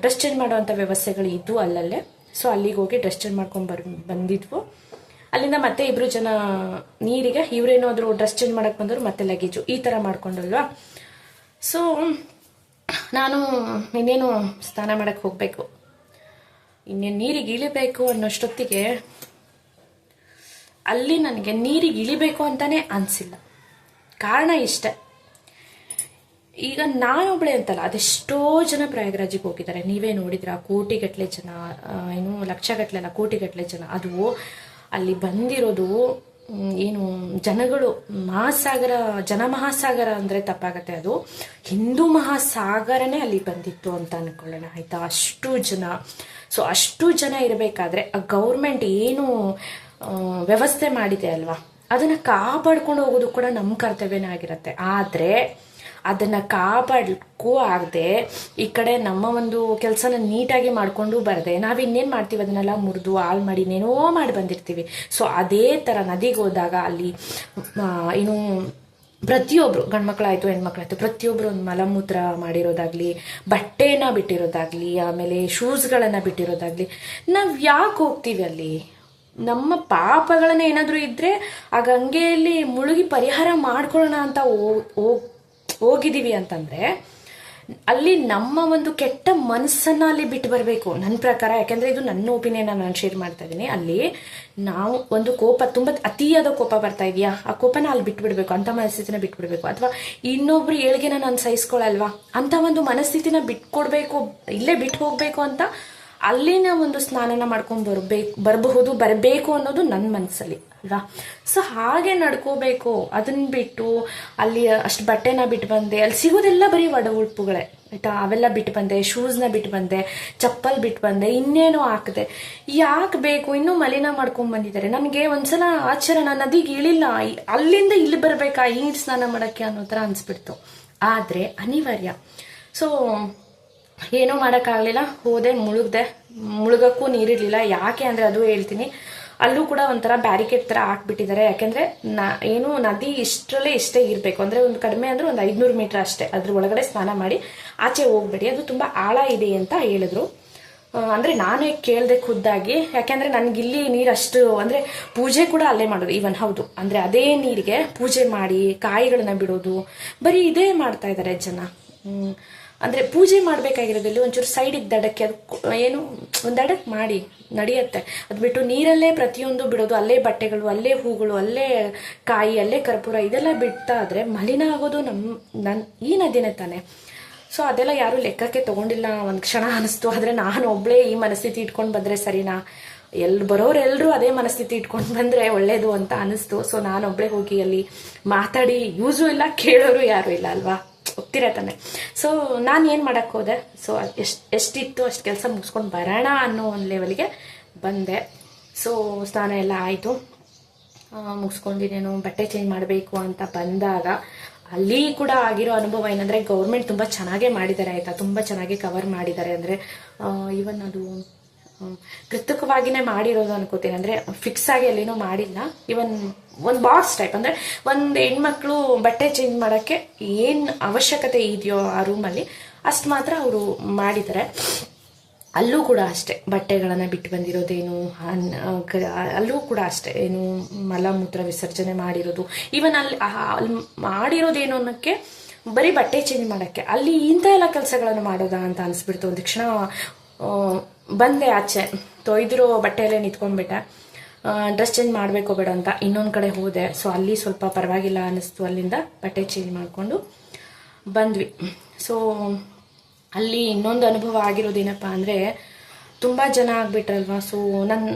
ಡ್ರೆಸ್ ಚೇಂಜ್ ಮಾಡುವಂಥ ವ್ಯವಸ್ಥೆಗಳು ಇದ್ವು ಅಲ್ಲಲ್ಲೇ. ಸೊ ಅಲ್ಲಿಗೆ ಹೋಗಿ ಡ್ರೆಸ್ ಚೇಂಜ್ ಮಾಡ್ಕೊಂಡು ಬರ್ ಬಂದಿದ್ವು. ಅಲ್ಲಿಂದ ಮತ್ತೆ ಇಬ್ರು ಜನ ನೀರಿಗೆ ಇವರೇನಾದ್ರು ಡ್ರೆಸ್ ಚೇಂಜ್ ಮಾಡಕ್ ಬಂದರು ಮತ್ತೆ ಲಗೇಜು ಈ ತರ ಮಾಡ್ಕೊಂಡಲ್ವಾ? ಸೊ ನಾನು ಇನ್ನೇನು ಸ್ನಾನ ಮಾಡಕ್ಕೆ ಹೋಗ್ಬೇಕು. ಇನ್ನೇನು ನೀರಿಗೆ ಇಳಿಬೇಕು ಅನ್ನೋಷ್ಟೊತ್ತಿಗೆ ಅಲ್ಲಿ ನನಗೆ ನೀರಿಗೆ ಇಳಿಬೇಕು ಅಂತಾನೆ ಅನಿಸಿಲ್ಲ. ಕಾರಣ ಇಷ್ಟೆ. ಈಗ ನಾನೊಬ್ಳೆ ಅಂತಲ್ಲ, ಅದೆಷ್ಟೋ ಜನ ಪ್ರಯಾಗರಾಜಿಗೆ ಹೋಗಿದ್ದಾರೆ. ನೀವೇ ನೋಡಿದ್ರ ಕೋಟಿಗಟ್ಟಲೆ ಜನ ಏನು ಲಕ್ಷಗಟ್ಟಲೆ ಅಲ್ಲ ಕೋಟಿಗಟ್ಟಲೆ ಜನ. ಅದು ಅಲ್ಲಿ ಬಂದಿರೋದು ಏನು, ಜನಗಳು, ಮಹಾಸಾಗರ, ಜನ ಮಹಾಸಾಗರ ಅಂದರೆ ತಪ್ಪಾಗತ್ತೆ ಅದು. ಹಿಂದೂ ಮಹಾಸಾಗರನೇ ಅಲ್ಲಿ ಬಂದಿತ್ತು ಅಂತ ಅನ್ಕೊಳ್ಳೋಣ, ಆಯ್ತಾ? ಅಷ್ಟು ಜನ. ಸೊ ಅಷ್ಟು ಜನ ಇರಬೇಕಾದ್ರೆ ಆ ಗೌರ್ಮೆಂಟ್ ಏನು ವ್ಯವಸ್ಥೆ ಮಾಡಿದೆ ಅಲ್ವಾ? ಅದನ್ನ ಕಾಪಾಡ್ಕೊಂಡು ಹೋಗೋದು ಕೂಡ ನಮ್ಮ ಕರ್ತವ್ಯನೇ ಆಗಿರುತ್ತೆ. ಆದರೆ ಅದನ್ನ ಕಾಪಾಡಕ್ಕೂ ಆಗದೆ ಈ ಕಡೆ ನಮ್ಮ ಒಂದು ಕೆಲಸನ ನೀಟಾಗಿ ಮಾಡಿಕೊಂಡು ಬರದೆ. ನಾವು ಇನ್ನೇನು ಮಾಡ್ತೀವಿ ಅದನ್ನೆಲ್ಲ ಮುರಿದು ಹಾಳು ಮಾಡಿ ಇನ್ನೇನೋ ಮಾಡಿ ಬಂದಿರ್ತೀವಿ. ಸೊ ಅದೇ ಥರ ನದಿಗೆ ಹೋದಾಗ ಅಲ್ಲಿ ಏನು ಪ್ರತಿಯೊಬ್ರು, ಗಂಡ್ಮಕ್ಳಾಯ್ತು, ಹೆಣ್ಮಕ್ಳಾಯ್ತು, ಪ್ರತಿಯೊಬ್ರು ಒಂದು ಮಲಮೂತ್ರ ಮಾಡಿರೋದಾಗ್ಲಿ, ಬಟ್ಟೆನ ಬಿಟ್ಟಿರೋದಾಗ್ಲಿ, ಆಮೇಲೆ ಶೂಸ್ಗಳನ್ನು ಬಿಟ್ಟಿರೋದಾಗ್ಲಿ, ನಾವು ಯಾಕೆ ಹೋಗ್ತೀವಿ ಅಲ್ಲಿ? ನಮ್ಮ ಪಾಪಗಳನ್ನ ಏನಾದರೂ ಇದ್ರೆ ಆ ಗಂಗೆಯಲ್ಲಿ ಮುಳುಗಿ ಪರಿಹಾರ ಮಾಡ್ಕೊಳ್ಳೋಣ ಅಂತ ಹೋಗ್- ಹೋಗಿದೀವಿ ಅಂತಂದ್ರೆ, ಅಲ್ಲಿ ನಮ್ಮ ಒಂದು ಕೆಟ್ಟ ಮನಸ್ಸನ್ನು ಅಲ್ಲಿ ಬಿಟ್ಟು ಬರಬೇಕು. ನನ್ನ ಪ್ರಕಾರ, ಯಾಕೆಂದರೆ ಇದು ನನ್ನ ಒಪಿನಿಯನ್ ನಾನು ಶೇರ್ ಮಾಡ್ತಾ ಇದ್ದೀನಿ. ಅಲ್ಲಿ ನಾವು ಒಂದು ಕೋಪ, ತುಂಬ ಅತಿಯಾದ ಕೋಪ ಬರ್ತಾ ಇದೆಯಾ? ಆ ಕೋಪನ ಅಲ್ಲಿ ಬಿಟ್ಬಿಡ್ಬೇಕು ಅಂತ ಮನಸ್ಥಿತಿನ ಬಿಟ್ಬಿಡ್ಬೇಕು ಅಥವಾ ಇನ್ನೊಬ್ರು ಏಳ್ಗೆನ ನಾನು ಸಹಿಸ್ಕೊಳಲ್ವಾ? ಅಂತ ಒಂದು ಮನಸ್ಥಿತಿನ ಬಿಟ್ಕೊಡ್ಬೇಕು, ಇಲ್ಲೇ ಬಿಟ್ಟು ಹೋಗ್ಬೇಕು ಅಂತ ಅಲ್ಲಿನ ಒಂದು ಸ್ನಾನನ ಮಾಡ್ಕೊಂಡು ಬರ್ಬೇಕು ಬರಬಹುದು, ಬರಬೇಕು ಅನ್ನೋದು ನನ್ನ ಮನಸ್ಸಲ್ಲಿ ಅಲ್ವಾ? ಸೊ ಹಾಗೆ ನಡ್ಕೋಬೇಕು. ಅದನ್ನ ಬಿಟ್ಟು ಅಲ್ಲಿ ಅಷ್ಟು ಬಟ್ಟೆನ ಬಿಟ್ಟು ಬಂದೆ. ಅಲ್ಲಿ ಸಿಗೋದೆಲ್ಲ ಬರೀ ಒಡ ಉಡುಪುಗಳೇ ಆಯ್ತಾ? ಅವೆಲ್ಲ ಬಿಟ್ಟು ಬಂದೆ, ಶೂಸ್ನ ಬಿಟ್ಟು ಬಂದೆ, ಚಪ್ಪಲ್ ಬಿಟ್ಟು ಬಂದೆ, ಇನ್ನೇನೋ ಹಾಕಿದೆ. ಯಾಕೆ ಬೇಕು? ಇನ್ನೂ ಮಲಿನ ಮಾಡ್ಕೊಂಡ್ ಬಂದಿದ್ದಾರೆ. ನನಗೆ ಒಂದ್ಸಲ ಸಲ ನದಿಗೆ ಇಳಿಲ್ಲ. ಅಲ್ಲಿಂದ ಇಲ್ಲಿ ಬರಬೇಕಾ ಈ ಸ್ನಾನ ಮಾಡಕ್ಕೆ ಅನ್ನೋ ಥರ ಅನಿಸ್ಬಿಡ್ತು. ಆದರೆ ಅನಿವಾರ್ಯ. ಸೊ ಏನೂ ಮಾಡೋಕ್ಕಾಗಲಿಲ್ಲ. ಹೋದೆ, ಮುಳುಗ್ದೆ. ಮುಳುಗಕ್ಕೂ ನೀರಿರಲಿಲ್ಲ. ಯಾಕೆ ಅಂದರೆ ಅದು ಹೇಳ್ತೀನಿ. ಅಲ್ಲೂ ಕೂಡ ಒಂಥರ ಬ್ಯಾರಿಕೇಡ್ ಥರ ಹಾಕ್ಬಿಟ್ಟಿದ್ದಾರೆ. ಯಾಕೆಂದರೆ ನ, ಏನು ನದಿ ಇಷ್ಟರಲ್ಲೇ ಇಷ್ಟೇ ಇರಬೇಕು. ಅಂದರೆ ಒಂದು ಕಡಿಮೆ ಅಂದರೆ ಒಂದು ಐದುನೂರು ಮೀಟರ್ ಅಷ್ಟೇ. ಅದ್ರ ಒಳಗಡೆ ಸ್ನಾನ ಮಾಡಿ ಆಚೆ ಹೋಗ್ಬೇಡಿ. ಅದು ತುಂಬ ಆಳ ಇದೆ ಅಂತ ಹೇಳಿದ್ರು. ಅಂದರೆ ನಾನೇ ಕೇಳಿದೆ ಖುದ್ದಾಗಿ. ಯಾಕೆಂದ್ರೆ ನನಗಿಲ್ಲಿ ನೀರು ಅಷ್ಟು, ಅಂದರೆ ಪೂಜೆ ಕೂಡ ಅಲ್ಲೇ ಮಾಡೋದು. ಈವನ್ ಹೌದು. ಅಂದರೆ ಅದೇ ನೀರಿಗೆ ಪೂಜೆ ಮಾಡಿ, ಕಾಯಿಗಳನ್ನ ಬಿಡೋದು. ಬರೀ ಇದೇ ಮಾಡ್ತಾ ಇದ್ದಾರೆ ಜನ. ಅಂದ್ರೆ ಪೂಜೆ ಮಾಡ್ಬೇಕಾಗಿರೋದಲ್ಲಿ ಒಂಚೂರು ಸೈಡಿಗೆ ದಡಕ್ಕೆ ಅದು ಏನು, ಒಂದು ದಡಕ್ಕೆ ಮಾಡಿ, ನಡೆಯುತ್ತೆ. ಅದು ಬಿಟ್ಟು ನೀರಲ್ಲೇ ಪ್ರತಿಯೊಂದು ಬಿಡೋದು, ಅಲ್ಲೇ ಬಟ್ಟೆಗಳು, ಅಲ್ಲೇ ಹೂಗಳು, ಅಲ್ಲೇ ಕಾಯಿ, ಅಲ್ಲೇ ಕರ್ಪೂರ, ಇದೆಲ್ಲ ಬಿಡ್ತಾ ಆದ್ರೆ ಮಲಿನ ಆಗೋದು ನಮ್ಮ ನನ್ನ ಈ ನದಿನೇ ತಾನೆ. ಸೊ ಅದೆಲ್ಲ ಯಾರು ಲೆಕ್ಕಕ್ಕೆ ತಗೊಂಡಿಲ್ಲ, ಒಂದು ಕ್ಷಣ ಅನಿಸ್ತು. ಆದರೆ ನಾನು ಒಬ್ಬಳೇ ಈ ಮನಸ್ಥಿತಿ ಇಟ್ಕೊಂಡು ಬಂದ್ರೆ ಸರಿನಾ? ಎಲ್ಲಿ ಬರೋರೆಲ್ಲರೂ ಅದೇ ಮನಸ್ಥಿತಿ ಇಟ್ಕೊಂಡು ಬಂದ್ರೆ ಒಳ್ಳೇದು ಅಂತ ಅನಿಸ್ತು. ಸೊ ನಾನು ಒಬ್ಳೆ ಹೋಗಿ ಅಲ್ಲಿ ಮಾತಾಡಿ ಯೂಸು ಇಲ್ಲ, ಕೇಳೋರು ಯಾರು ಇಲ್ಲ ಅಲ್ವಾ? ಒಪ್ತಿರ ತಾನೆ ಸೊ ನಾನು ಏನು ಮಾಡೋಕ್ಕೆ ಹೋದೆ? ಸೊ ಎಷ್ಟು, ಎಷ್ಟಿತ್ತು ಅಷ್ಟು ಕೆಲಸ ಮುಗಿಸ್ಕೊಂಡು ಬರೋಣ ಅನ್ನೋ ಒಂದು ಲೆವೆಲ್ಗೆ ಬಂದೆ. ಸೊ ಸ್ನಾನ ಎಲ್ಲ ಆಯಿತು. ಮುಗಿಸ್ಕೊಂಡಿನೇನು ಬಟ್ಟೆ ಚೇಂಜ್ ಮಾಡಬೇಕು ಅಂತ ಬಂದಾಗ ಅಲ್ಲಿ ಕೂಡ ಆಗಿರೋ ಅನುಭವ ಏನಂದರೆ ಗೌರ್ಮೆಂಟ್ ತುಂಬ ಚೆನ್ನಾಗೇ ಮಾಡಿದ್ದಾರೆ ಆಯಿತಾ? ತುಂಬ ಚೆನ್ನಾಗಿ ಕವರ್ ಮಾಡಿದ್ದಾರೆ ಅಂದರೆ ಈವನ್ ಅದು ಕೃತಕವಾಗಿಯೇ ಮಾಡಿರೋದು ಅನ್ಕೋತೀನಿ. ಅಂದರೆ ಫಿಕ್ಸ್ ಆಗಿ ಅಲ್ಲಿನೂ ಮಾಡಿಲ್ಲ. ಇವನ್ ಒಂದು ಬಾಕ್ಸ್ ಟೈಪ್ ಅಂದರೆ ಒಂದು ಹೆಣ್ಮಕ್ಳು ಬಟ್ಟೆ ಚೇಂಜ್ ಮಾಡೋಕ್ಕೆ ಏನು ಅವಶ್ಯಕತೆ ಇದೆಯೋ ಆ ರೂಮಲ್ಲಿ ಅಷ್ಟು ಮಾತ್ರ ಅವರು ಮಾಡಿದ್ದಾರೆ. ಅಲ್ಲೂ ಕೂಡ ಅಷ್ಟೇ, ಬಟ್ಟೆಗಳನ್ನು ಬಿಟ್ಟು ಬಂದಿರೋದೇನು ಅಲ್ಲೂ ಕೂಡ ಅಷ್ಟೇ, ಏನು ಮಲಮೂತ್ರ ವಿಸರ್ಜನೆ ಮಾಡಿರೋದು. ಈವನ್ ಅಲ್ಲಿ ಅಲ್ಲಿ ಮಾಡಿರೋದೇನು ಅನ್ನೋಕ್ಕೆ, ಬರೀ ಬಟ್ಟೆ ಚೇಂಜ್ ಮಾಡೋಕ್ಕೆ. ಅಲ್ಲಿ ಇಂಥ ಎಲ್ಲ ಕೆಲಸಗಳನ್ನು ಮಾಡೋದಾ ಅಂತ ಅನಿಸ್ಬಿಡ್ತು. ಒಂದು ಕ್ಷಣ ಬಂದೆ ಆಚೆ, ತೊಯ್ದಿರೋ ಬಟ್ಟೆಯಲ್ಲೇ ನಿಂತ್ಕೊಂಡ್ಬಿಟ್ಟೆ. ಡ್ರೆಸ್ ಚೇಂಜ್ ಮಾಡಬೇಕು ಬೇಡ ಅಂತ ಇನ್ನೊಂದು ಕಡೆ ಹೋದೆ. ಸೊ ಅಲ್ಲಿ ಸ್ವಲ್ಪ ಪರವಾಗಿಲ್ಲ ಅನ್ನಿಸ್ತು ಅಲ್ಲಿಂದ. ಬಟ್ಟೆ ಚೇಂಜ್ ಮಾಡಿಕೊಂಡು ಬಂದ್ವಿ. ಸೊ ಅಲ್ಲಿ ಇನ್ನೊಂದು ಅನುಭವ ಆಗಿರೋದು ಏನಪ್ಪ ಅಂದರೆ, ತುಂಬ ಜನ ಆಗ್ಬಿಟ್ರಲ್ವಾ? ಸೊ ನನ್ನ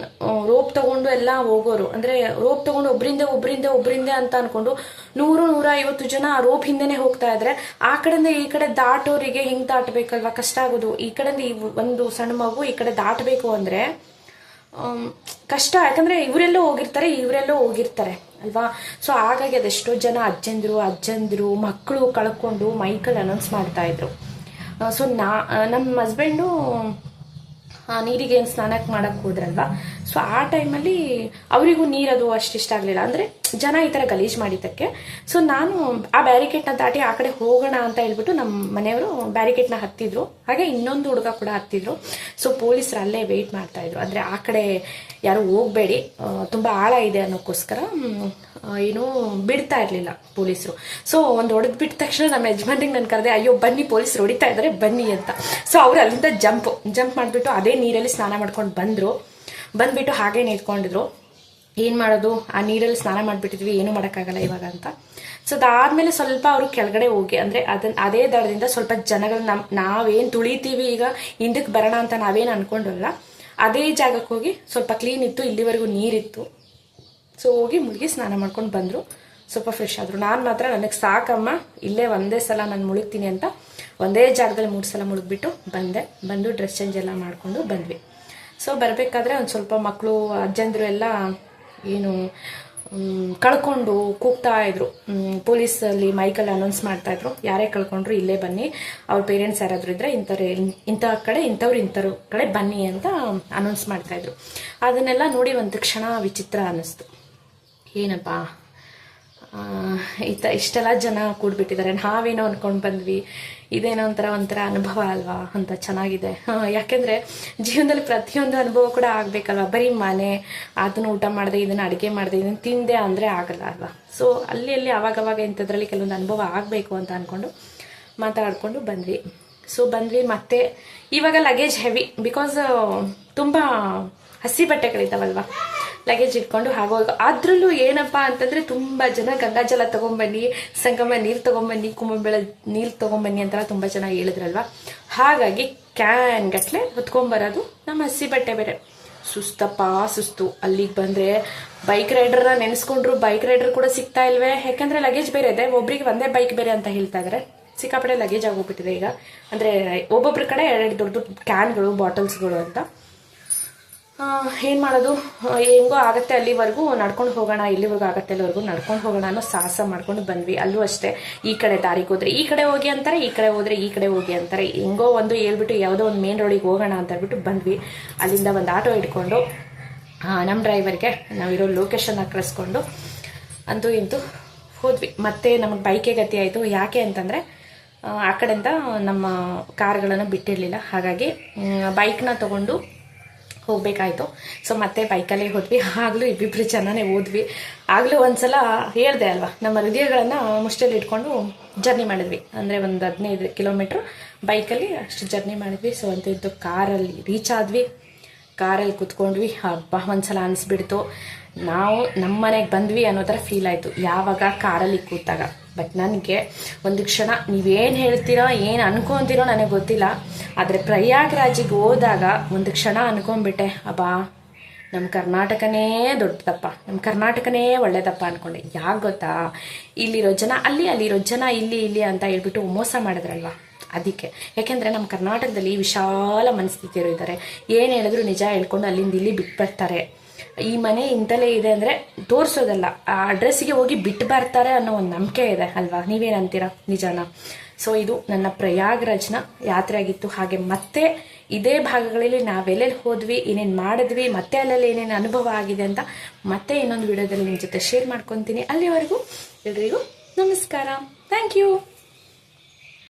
ರೋಪ್ ತಗೊಂಡು ಎಲ್ಲ ಹೋಗೋರು. ಅಂದರೆ, ರೋಪ್ ತಗೊಂಡು ಒಬ್ಬರಿಂದ ಒಬ್ಬರಿಂದ ಒಬ್ಬರಿಂದ ಅಂತ ಅಂದ್ಕೊಂಡು ನೂರು ನೂರ ಐವತ್ತು ಜನ ಆ ರೋಪ್ ಹಿಂದೆನೆ ಹೋಗ್ತಾ ಇದ್ರೆ, ಆ ಕಡೆಯಿಂದ ಈ ಕಡೆ ದಾಟೋರಿಗೆ ಹಿಂಗೆ ದಾಟಬೇಕಲ್ವಾ? ಕಷ್ಟ ಆಗೋದು. ಈ ಕಡೆಯಿಂದ ಈ ಒಂದು ಸಣ್ಣ ಮಗು ಈ ಕಡೆ ದಾಟಬೇಕು ಅಂದರೆ ಕಷ್ಟ. ಯಾಕಂದ್ರೆ ಇವರೆಲ್ಲೋ ಹೋಗಿರ್ತಾರೆ ಇವರೆಲ್ಲೋ ಹೋಗಿರ್ತಾರೆ, ಅಲ್ವಾ? ಸೊ ಹಾಗಾಗಿ ಅದೆಷ್ಟೋ ಜನ ಅಜ್ಜಂದ್ರು ಅಜ್ಜಂದ್ರು ಮಕ್ಕಳು ಕಳ್ಕೊಂಡು ಮೈಕಲ್ಲಿ ಅನೌನ್ಸ್ ಮಾಡ್ತಾ ಇದ್ರು. ಸೊ ನಾ ನಮ್ಮ ಹಸ್ಬೆಂಡು ನೀರಿಗೆ ಏನು ಸ್ನಾನಕ್ಕೆ ಮಾಡಕ್ಕೆ ಹೋದ್ರಲ್ವಾ? ಸೊ ಆ ಟೈಮಲ್ಲಿ ಅವರಿಗೂ ನೀರದು ಇಷ್ಟ ಆಗಲಿಲ್ಲ. ಅಂದರೆ ಜನ ಈ ಥರ ಗಲೀಜು ಮಾಡಿದ್ದಕ್ಕೆ. ಸೊ ನಾನು ಆ ಬ್ಯಾರಿಕೇಡ್ನ ದಾಟಿ ಆ ಕಡೆ ಹೋಗೋಣ ಅಂತ ಹೇಳ್ಬಿಟ್ಟು ನಮ್ಮ ಮನೆಯವರು ಬ್ಯಾರಿಕೇಡ್ನ ಹತ್ತಿದ್ರು. ಹಾಗೆ ಇನ್ನೊಂದು ಹುಡುಗ ಕೂಡ ಹತ್ತಿದ್ರು. ಸೊ ಪೊಲೀಸರು ಅಲ್ಲೇ ವೆಯ್ಟ್ ಮಾಡ್ತಾ ಇದ್ರು. ಅಂದರೆ ಆ ಕಡೆ ಯಾರು ಹೋಗಬೇಡಿ. ತುಂಬ ಆಳ ಇದೆ ಅನ್ನೋಕ್ಕೋಸ್ಕರ ಏನು ಬಿಡ್ತಾ ಇರಲಿಲ್ಲ ಪೊಲೀಸರು. ಸೊ ಒಂದು ಹೊಡೆದು ಬಿಟ್ಟ ತಕ್ಷಣ ನಮ್ಮ ಯಜಮಾನ್ರಿಗೆ ನಾನು ಕರೆದೆ, ಅಯ್ಯೋ, ಬನ್ನಿ ಪೊಲೀಸರು ಹೊಡಿತಾ ಇದ್ದಾರೆ ಬನ್ನಿ ಅಂತ. ಸೊ ಅವ್ರು ಅಲ್ಲಿಂದ ಜಂಪ್. ಜಂಪ್ ಮಾಡಿಬಿಟ್ಟು ಅದೇ ನೀರಲ್ಲಿ ಸ್ನಾನ ಮಾಡ್ಕೊಂಡು ಬಂದರು. ಬಂದ್ಬಿಟ್ಟು ಹಾಗೆ ನಿಂತ್ಕೊಂಡಿದ್ರು. ಏನು ಮಾಡೋದು? ಆ ನೀರಲ್ಲಿ ಸ್ನಾನ ಮಾಡಿಬಿಟ್ಟಿದ್ವಿ, ಏನು ಮಾಡೋಕ್ಕಾಗಲ್ಲ ಇವಾಗ ಅಂತ. ಸೊ ಅದಾದಮೇಲೆ ಸ್ವಲ್ಪ ಅವರು ಕೆಳಗಡೆ ಹೋಗಿ, ಅಂದರೆ ಅದನ್ನ ಅದೇ ದಡದಿಂದ ಸ್ವಲ್ಪ ಜನಗಳು ನಮ್ಮ ನಾವೇನು ತುಳಿತೀವಿ ಈಗ ಹಿಂದಕ್ಕೆ ಬರೋಣ ಅಂತ ನಾವೇನು ಅನ್ಕೊಂಡಲ್ಲ. ಅದೇ ಜಾಗಕ್ಕೆ ಹೋಗಿ ಸ್ವಲ್ಪ ಕ್ಲೀನ್ ಇತ್ತು, ಇಲ್ಲಿವರೆಗೂ ನೀರಿತ್ತು. ಸೊ ಹೋಗಿ ಮುಳುಗಿ ಸ್ನಾನ ಮಾಡ್ಕೊಂಡು ಬಂದರು. ಸ್ವಲ್ಪ ಫ್ರೆಶ್ ಆದರು. ನಾನು ಮಾತ್ರ ನನಗೆ ಸಾಕಮ್ಮ, ಇಲ್ಲೇ ಒಂದೇ ಸಲ ನಾನು ಮುಳುಗ್ತೀನಿ ಅಂತ, ಒಂದೇ ಜಾಗದಲ್ಲಿ ಮೂರು ಸಲ ಮುಳುಗ್ಬಿಟ್ಟು ಬಂದೆ. ಬಂದು ಡ್ರೆಸ್ ಚೇಂಜ್ ಎಲ್ಲ ಮಾಡಿಕೊಂಡು ಬಂದ್ವಿ. ಸೊ ಬರಬೇಕಾದ್ರೆ ಒಂದು ಸ್ವಲ್ಪ ಮಕ್ಕಳು ಅಜ್ಜಂದರು ಎಲ್ಲ ಏನು ಕಳ್ಕೊಂಡು ಕೂಗ್ತಾ ಇದ್ರು. ಪೊಲೀಸಲ್ಲಿ ಮೈಕಲ್ಲಿ ಅನೌನ್ಸ್ ಮಾಡ್ತಾ ಇದ್ರು. ಯಾರೇ ಕಳ್ಕೊಂಡ್ರು ಇಲ್ಲೇ ಬನ್ನಿ. ಅವ್ರ ಪೇರೆಂಟ್ಸ್ ಯಾರಾದರೂ ಇದ್ರೆ ಇಂಥವ್ರೆ ಇಂಥ ಕಡೆ, ಇಂಥವ್ರು ಇಂಥವ್ರ ಕಡೆ ಬನ್ನಿ ಅಂತ ಅನೌನ್ಸ್ ಮಾಡ್ತಾ ಇದ್ರು. ಅದನ್ನೆಲ್ಲ ನೋಡಿ ಒಂದು ಕ್ಷಣ ವಿಚಿತ್ರ ಅನ್ನಿಸ್ತು. ಏನಪ್ಪ? ಈ ಥರ ಇಷ್ಟೆಲ್ಲ ಜನ ಕೂಡ್ಬಿಟ್ಟಿದ್ದಾರೆ. ನಾವೇನೋ ಅಂದ್ಕೊಂಡು ಬಂದ್ವಿ. ಇದೇನೋ ಒಂಥರ ಒಂಥರ ಅನುಭವ ಅಲ್ವಾ? ಅಂತ ಚೆನ್ನಾಗಿದೆ. ಯಾಕೆಂದರೆ ಜೀವನದಲ್ಲಿ ಪ್ರತಿಯೊಂದು ಅನುಭವ ಕೂಡ ಆಗಬೇಕಲ್ವಾ? ಬರೀ ಮನೆ, ಅದನ್ನ ಊಟ ಮಾಡಿದೆ, ಇದನ್ನ ಅಡುಗೆ ಮಾಡಿದೆ, ಇದನ್ನ ತಿಂದೆ ಅಂದರೆ ಆಗಲ್ಲ ಅಲ್ವಾ? ಸೊ ಅಲ್ಲಿ ಅಲ್ಲಿ, ಅವಾಗವಾಗ ಇಂಥದ್ರಲ್ಲಿ ಕೆಲವೊಂದು ಅನುಭವ ಆಗಬೇಕು ಅಂತ ಅಂದ್ಕೊಂಡು ಮಾತಾಡ್ಕೊಂಡು ಬಂದ್ವಿ. ಸೊ ಬಂದ್ವಿ ಮತ್ತೆ ಇವಾಗ ಲಗೇಜ್ ಹೆವಿ ಬಿಕಾಸ್ ತುಂಬ ಹಸಿ ಬಟ್ಟೆಗಳಿದ್ದಾವಲ್ವಾ? ಲಗೇಜ್ ಇಟ್ಕೊಂಡು ಹಾಗೋಗ ಅದ್ರಲ್ಲೂ ಏನಪ್ಪಾ ಅಂತಂದ್ರೆ ತುಂಬಾ ಜನ ಗಂಗಾಜಲ ತಗೊಂಬನ್ನಿ, ಸಂಗಮ ನೀರು ತಗೊಂಬನ್ನಿ, ಕುಂಭಮೇಳ ನೀರು ತಗೊಂಬನ್ನಿ ಅಂತ ತುಂಬಾ ಜನ ಹೇಳಿದ್ರಲ್ವಾ? ಹಾಗಾಗಿ ಕ್ಯಾನ್ ಗಟ್ಲೆ ಹೊತ್ಕೊಂಬರೋದು ನಮ್ಮ ಹಸಿ ಬಟ್ಟೆ ಬೇರೆ. ಸುಸ್ತಪ್ಪ, ಸುಸ್ತು. ಅಲ್ಲಿಗೆ ಬಂದ್ರೆ ಬೈಕ್ ರೈಡರ್ನ ನೆನೆಸ್ಕೊಂಡ್ರು ಬೈಕ್ ರೈಡರ್ ಕೂಡ ಸಿಗ್ತಾ ಇಲ್ವೇ? ಯಾಕಂದ್ರೆ ಲಗೇಜ್ ಬೇರೆ ಇದೆ, ಒಬ್ರಿಗೆ ಒಂದೇ ಬೈಕ್ ಬೇರೆ ಅಂತ ಹೇಳ್ತಾ ಇದಾರೆ. ಸಿಕ್ಕಾಪಡೆ ಲಗೇಜ್ ಆಗೋಗ್ಬಿಟ್ಟಿದೆ ಈಗ. ಅಂದ್ರೆ ಒಬ್ಬೊಬ್ರ ಕಡೆ ಎರಡು ದೊಡ್ಡ ದೊಡ್ಡ ಕ್ಯಾನ್ಗಳು ಬಾಟಲ್ಸ್ಗಳು ಅಂತ. ಏನು ಮಾಡೋದು? ಹೆಂಗೋ ಆಗತ್ತೆ ಅಲ್ಲಿವರೆಗೂ ನಡ್ಕೊಂಡು ಹೋಗೋಣ, ಇಲ್ಲಿವರೆಗೂ ಆಗುತ್ತೆ, ಅಲ್ಲಿವರೆಗೂ ನಡ್ಕೊಂಡು ಹೋಗೋಣ ಅನ್ನೋ ಸಾಹಸ ಮಾಡ್ಕೊಂಡು ಬಂದ್ವಿ. ಅಲ್ಲೂ ಅಷ್ಟೇ, ಈ ಕಡೆ ದಾರಿಗೆ ಹೋದ್ರೆ, ಈ ಕಡೆ ಹೋಗಿ ಅಂತಾರೆ, ಈ ಕಡೆ ಹೋದ್ರೆ, ಈ ಕಡೆ ಹೋಗಿ ಅಂತಾರೆ. ಹೆಂಗೋ ಒಂದು ಹೇಳ್ಬಿಟ್ಟು ಯಾವುದೋ ಒಂದು ಮೇನ್ ರೋಡಿಗೆ ಹೋಗೋಣ ಅಂತ ಹೇಳ್ಬಿಟ್ಟು ಬಂದ್ವಿ. ಅಲ್ಲಿಂದ ಒಂದು ಆಟೋ ಇಟ್ಕೊಂಡು ನಮ್ಮ ಡ್ರೈವರ್ಗೆ ನಾವಿರೋ ಲೊಕೇಶನ್ ಕಳಿಸ್ಕೊಂಡು ಅಂತೂ ಇಂತೂ ಹೋದ್ವಿ. ಮತ್ತೆ ನಮಗೆ ಬೈಕೇ ಗತಿ ಆಯಿತು. ಯಾಕೆ ಅಂತಂದರೆ, ಆ ಕಡೆಯಿಂದ ನಮ್ಮ ಕಾರ್ಗಳನ್ನು ಬಿಟ್ಟಿರಲಿಲ್ಲ. ಹಾಗಾಗಿ ಬೈಕ್ನ ತಗೊಂಡು ಹೋಗ್ಬೇಕಾಯ್ತು. ಸೊ ಮತ್ತೆ ಬೈಕಲ್ಲೇ ಹೋದ್ವಿ. ಆಗಲೂ ಇಬ್ಬಿಬ್ರು ಚೆನ್ನಾನೇ ಹೋದ್ವಿ. ಆಗಲೂ ಒಂದ್ಸಲ ಹೇಳ್ದೆ ಅಲ್ವಾ, ನಮ್ಮ ಹೃದಯಗಳನ್ನು ಮುಷ್ಟಲ್ಲಿ ಇಟ್ಕೊಂಡು ಜರ್ನಿ ಮಾಡಿದ್ವಿ. ಅಂದರೆ ಒಂದು ಹದಿನೈದು ಕಿಲೋಮೀಟರ್ ಬೈಕಲ್ಲಿ ಅಷ್ಟು ಜರ್ನಿ ಮಾಡಿದ್ವಿ. ಸೊ ಅಂತ ಇದ್ದು ಕಾರಲ್ಲಿ ರೀಚ್ ಆದ್ವಿ. ಕಾರಲ್ಲಿ ಕುತ್ಕೊಂಡ್ವಿ. ಹಬ್ಬ ಒಂದ್ಸಲ ಅನಿಸ್ಬಿಡ್ತು. ನಾವು ನಮ್ಮ ಮನೆಗೆ ಬಂದ್ವಿ ಅನ್ನೋ ಥರ ಫೀಲ್ ಆಯಿತು. ಯಾವಾಗ ಕಾರಲ್ಲಿ ಕೂತಾಗ. ಬಟ್ ನನಗೆ ಒಂದು ಕ್ಷಣ ನೀವೇನು ಹೇಳ್ತೀರೋ, ಏನು ಅನ್ಕೊಂತೀರೋ ನನಗೆ ಗೊತ್ತಿಲ್ಲ. ಆದರೆ ಪ್ರಯಾಗ್ರಾಜಿಗೆ ಹೋದಾಗ ಒಂದು ಕ್ಷಣ ಅನ್ಕೊಂಡ್ಬಿಟ್ಟೆ, ಅಬ್ಬಾ ನಮ್ಮ ಕರ್ನಾಟಕನೇ ದೊಡ್ಡದಪ್ಪ ನಮ್ಮ ಕರ್ನಾಟಕನೇ ಒಳ್ಳೇದಪ್ಪ ಅನ್ಕೊಂಡೆ. ಯಾಕೆ ಗೊತ್ತಾ? ಇಲ್ಲಿರೋ ಜನ ಅಲ್ಲಿ, ಅಲ್ಲಿರೋ ಜನ ಇಲ್ಲಿ ಇಲ್ಲಿ ಅಂತ ಹೇಳ್ಬಿಟ್ಟು ಮೋಸ ಮಾಡಿದ್ರಲ್ವ? ಅದಕ್ಕೆ. ಯಾಕೆಂದರೆ ನಮ್ಮ ಕರ್ನಾಟಕದಲ್ಲಿ ವಿಶಾಲ ಮನಸ್ಥಿತಿಯರು ಇದ್ದಾರೆ ಏನು ಹೇಳಿದ್ರು ನಿಜ ಹೇಳ್ಕೊಂಡು ಅಲ್ಲಿಂದ ಇಲ್ಲಿ ಬಿಟ್ಟು ಬರ್ತಾರೆ ಈ ಮನೆ ಇಂತಲೇ ಇದೆ ಅಂದರೆ ತೋರಿಸೋದಲ್ಲ. ಆ ಅಡ್ರೆಸ್ಸಿಗೆ ಹೋಗಿ ಬಿಟ್ಟು ಬರ್ತಾರೆ ಅನ್ನೋ ಒಂದು ನಂಬಿಕೆ ಇದೆ ಅಲ್ವಾ? ನೀವೇನಂತೀರಾ ನಿಜಾನ? ಸೊ ಇದು ನನ್ನ ಪ್ರಯಾಗ್ರಾಜ್ನ ಯಾತ್ರೆ ಆಗಿತ್ತು. ಹಾಗೆ ಮತ್ತೆ ಇದೇ ಭಾಗಗಳಲ್ಲಿ ನಾವೆಲ್ಲೆಲ್ಲಿ ಹೋದ್ವಿ, ಏನೇನು ಮಾಡಿದ್ವಿ, ಮತ್ತೆ ಅಲ್ಲೆಲ್ಲಿ ಏನೇನು ಅನುಭವ ಆಗಿದೆ ಅಂತ ಮತ್ತೆ ಇನ್ನೊಂದು ವಿಡಿಯೋದಲ್ಲಿ ನಿಮ್ಮ ಜೊತೆ ಶೇರ್ ಮಾಡ್ಕೊತೀನಿ. ಅಲ್ಲಿವರೆಗೂ ಎಲ್ರಿಗೂ ನಮಸ್ಕಾರ. Thank you